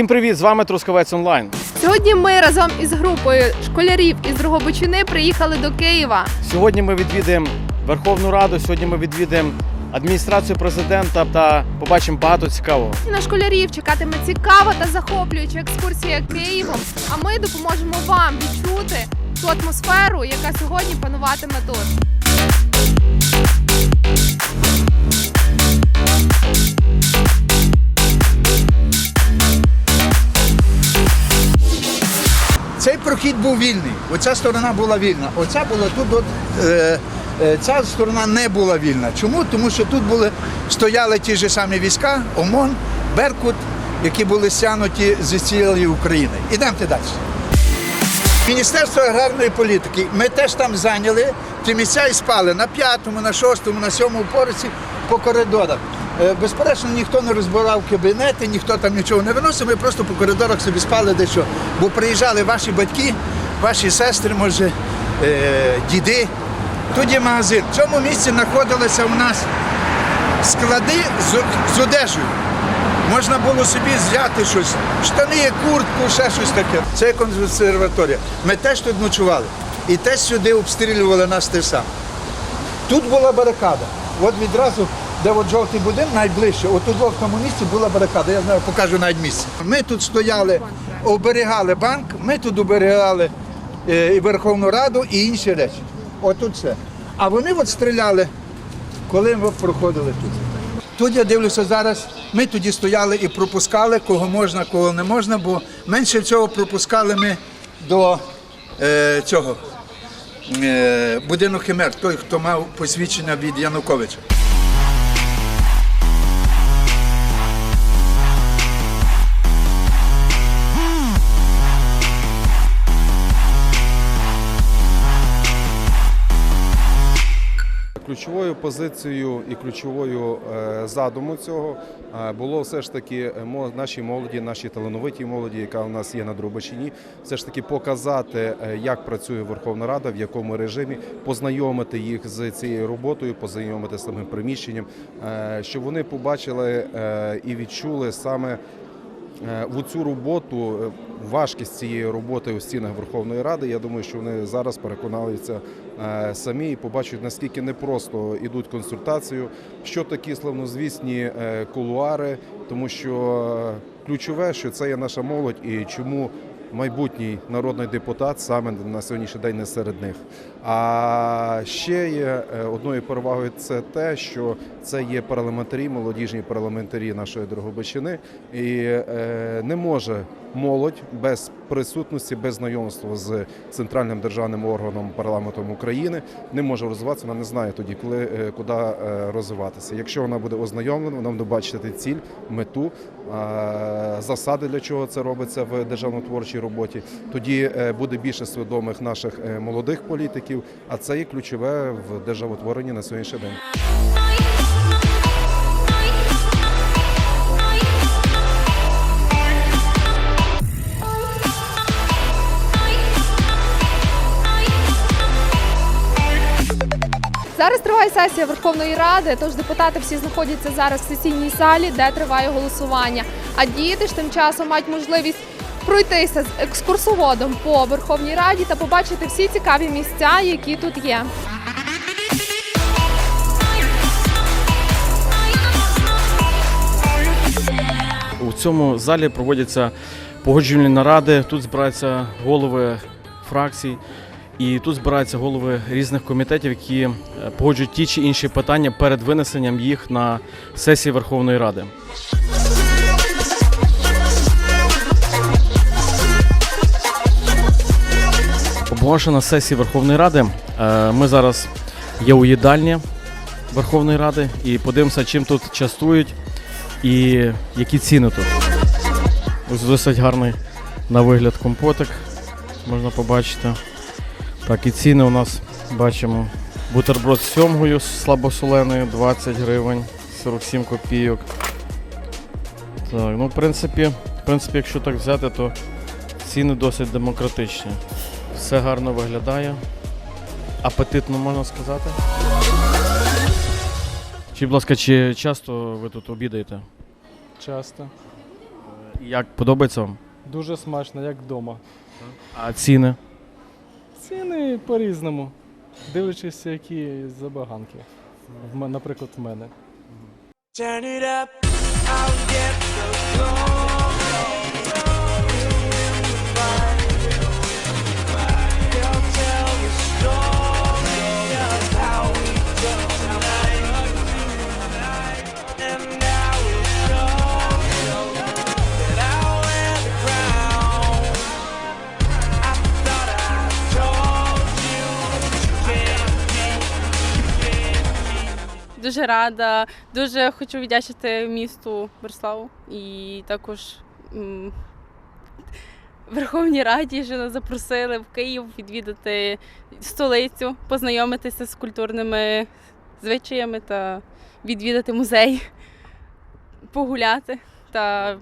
Всім привіт! З вами Трускавець Онлайн. Сьогодні ми разом із групою школярів із Дрогобичини приїхали до Києва. Сьогодні ми відвідаємо Верховну Раду. Сьогодні ми відвідаємо адміністрацію президента та побачимо багато цікавого. На школярів чекатиме цікава та захоплююча екскурсія Києвом. А ми допоможемо вам відчути ту атмосферу, яка сьогодні пануватиме тут. Цей прохід був вільний. Оця сторона була вільна. Оця була тут. От, е, е, ця сторона не була вільна. Чому? Тому що тут були стояли ті ж самі війська, ОМОН, Беркут, які були стягнуті з цілої України. Ідемте далі. Міністерство аграрної політики. Ми теж там зайняли ті місця і спали на п'ятому, на шостому, на сьомому поверсі по коридорах. Е, Безперечно, ніхто не розбирав кабінети, ніхто там нічого не виносив. Ми просто по коридорах собі спали дещо. Бо приїжджали ваші батьки, ваші сестри, може, е, діди. Тут є магазин. В цьому місці знаходилися у нас склади з, одежею. Можна було собі взяти щось, штани, куртку, ще щось таке. Це консерваторія. Ми теж тут ночували. І теж сюди обстрілювали нас те саме. Тут була барикада. От відразу, де от жовтий будинок, найближче, от тут в тому місці була барикада. Я знаю, покажу навіть місце. Ми тут стояли, оберігали банк, ми тут оберігали е, і Верховну Раду, і інші речі. Отут все. А вони от стріляли, коли ми проходили тут. Тут я дивлюся зараз. Ми тоді стояли і пропускали, кого можна, кого не можна, бо менше цього пропускали ми до е, цього е, будинок Химер, той, хто мав посвідчення від Януковича. Ключовою позицією і ключовою е, задуму цього е, було все ж таки е, нашій молоді, нашій талановитій молоді, яка у нас є на Дробачині, все ж таки показати, як працює Верховна Рада, в якому режимі, познайомити їх з цією роботою, познайомити з самим приміщенням, щоб вони побачили і відчули саме. Е, В цю роботу е, важкість цієї роботи у стінах Верховної Ради. Я думаю, що вони зараз переконалися е, самі і побачать наскільки непросто йдуть консультацію, що такі славнозвісні кулуари, тому що ключове, що це є наша молодь, і чому майбутній народний депутат саме на сьогоднішній день не серед них. А ще є е, одною перевагою це те, що це є парламентарі, молодіжні парламентарі нашої Дрогобичини, і е, не може молодь без присутності, без знайомства з центральним державним органом парламентом України не може розвиватися. Вона не знає тоді, коли е, куди розвиватися. Якщо вона буде ознайомлена, вона буде бачити ціль, мету, засади для чого це робиться в державно-творчій роботі. Тоді е, буде більше свідомих наших е, молодих політиків. А це є ключове в державотворенні на сьогоднішній день. Зараз триває сесія Верховної Ради, тож депутати всі знаходяться зараз в сесійній залі, де триває голосування. А діти ж тим часом мають можливість пройтися з екскурсоводом по Верховній Раді та побачити всі цікаві місця, які тут є. У цьому залі проводяться погоджувальні наради. Тут збираються голови фракцій, і тут збираються голови різних комітетів, які е, погоджують ті чи інші питання перед винесенням їх на сесії Верховної Ради. Побувавши на сесії Верховної Ради, е, ми зараз є у їдальні Верховної Ради і подивимося, чим тут частують і які ціни тут. Ось досить гарний на вигляд компотик. Можна побачити. Так, і ціни у нас бачимо. Бутерброд з сьомгою слабосоленою 20 гривень, 47 копійок. Так, ну в принципі, в принципі, якщо так взяти, то ціни досить демократичні. Все гарно виглядає. Апетитно можна сказати. Чи, будь ласка, чи часто ви тут обідаєте? Часто. Як подобається вам? Дуже смачно, як вдома. А ціни? Ціни по-різному, дивлячись, які забаганки. В Наприклад, в мене. Turn it up, I'll get the floor. Дуже рада, дуже хочу віддячити місту Берславу і також м, Верховній Раді, що нас запросили в Київ відвідати столицю, познайомитися з культурними звичаями та відвідати музей, погуляти та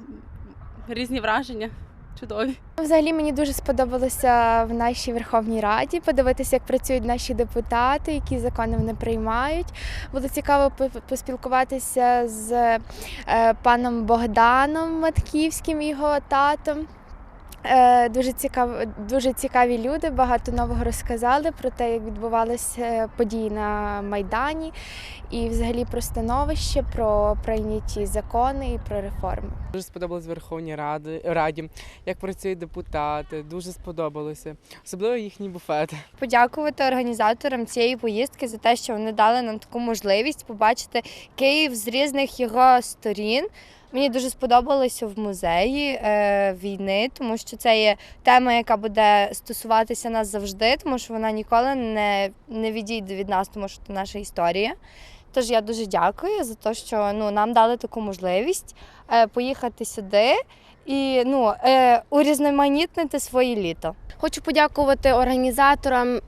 різні враження чудові. Взагалі мені дуже сподобалося в нашій Верховній Раді подивитися, як працюють наші депутати, які закони вони приймають. Було цікаво поспілкуватися з е, паном Богданом Матківським, його татом. Е, Дуже цікав, дуже цікаві люди, багато нового розказали про те, як відбувалися події на Майдані, і взагалі про становище, про прийняті закони і про реформи. Дуже сподобалось Верховній Раді, Раді, як працюють депутати. Дуже сподобалося, особливо їхній буфет. подякувати організаторам цієї поїздки за те, що вони дали нам таку можливість побачити Київ з різних його сторін. Мені дуже сподобалося в музеї е, війни, тому що це є тема, яка буде стосуватися нас завжди, тому що вона ніколи не, не відійде від нас, тому що це наша історія. Тож я дуже дякую за те, що ну, нам дали таку можливість е, поїхати сюди і ну, е, урізноманітнити своє літо. Хочу подякувати організаторам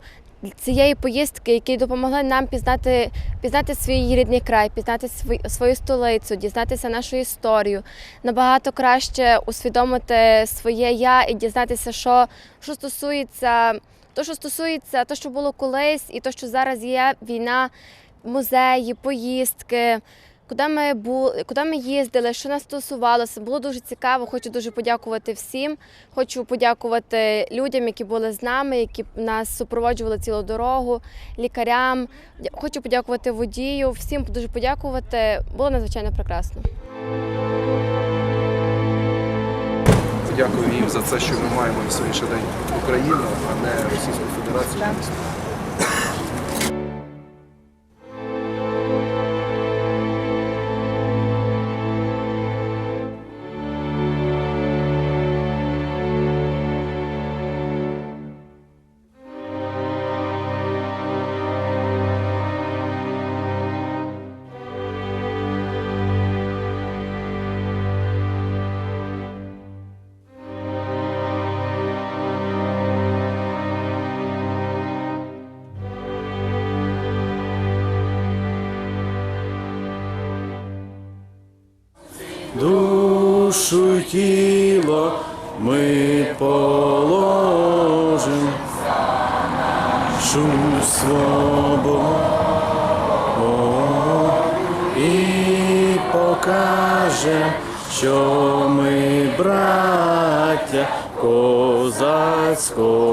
цієї поїздки, які допомогли нам пізнати, пізнати свій рідний край, пізнати свою столицю, дізнатися нашу історію, набагато краще усвідомити своє я і дізнатися, що, що стосується то, що стосується то, що було колись, і то, що зараз є війна, музеї, поїздки. Куди ми були, куди ми їздили, що нас стосувалося, було дуже цікаво. Хочу дуже подякувати всім. Хочу подякувати людям, які були з нами, які нас супроводжували цілу дорогу, лікарям. Хочу подякувати водію, всім дуже подякувати. Було надзвичайно прекрасно. Дякую їм за це, що ми маємо на сьогоднішній день Україну, а не Російську Федерацію. Душу тіло ми положим шу свободу і покаже, що ми браття козацького.